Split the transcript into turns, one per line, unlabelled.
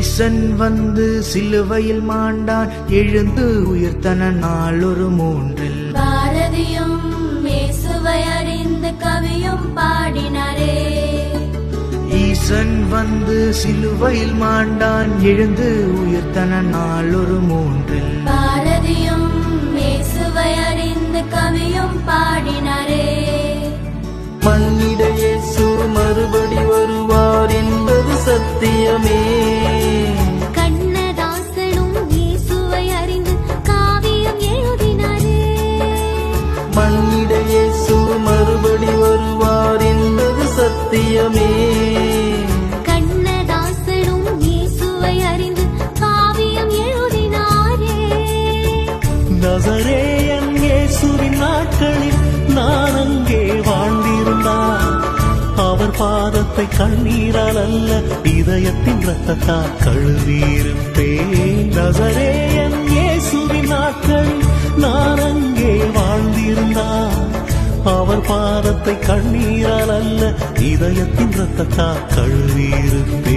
ஈசன் வந்து சிலுவையில் மாண்டான். எழுந்து உயிர்த்தன நாளொரு மூன்றில்.
பாரதியும் இயேசுவை அறிந்து கவியும் பாடினாரே.
ஈசன் வந்து சிலுவையில் மாண்டான். எழுந்து உயிர்த்தன நாளொரு மூன்றில்.
பாரதியும் இயேசுவை அறிந்து கவியும் பாடினாரே.
மறுபடி வருவார் என்பது சத்தியமே.
கண்ணதாசனும் இயேசுவை அறிந்து காவியம் எழுதினாரே.
நசரேயன் இயேசுவின் நாட்களில் நான் அங்கே வாழ்ந்திருந்தார். அவர் பாதத்தை கண்ணீரால் அல்ல இதயத்தின் ரத்தத்தால் கழுவியிருப்பேன். நசரேயன் அவர் பாதத்தை கண்ணீரால் அல்ல இதயத்தின் ரத்தத்தால் கழுவியிருப்பேன்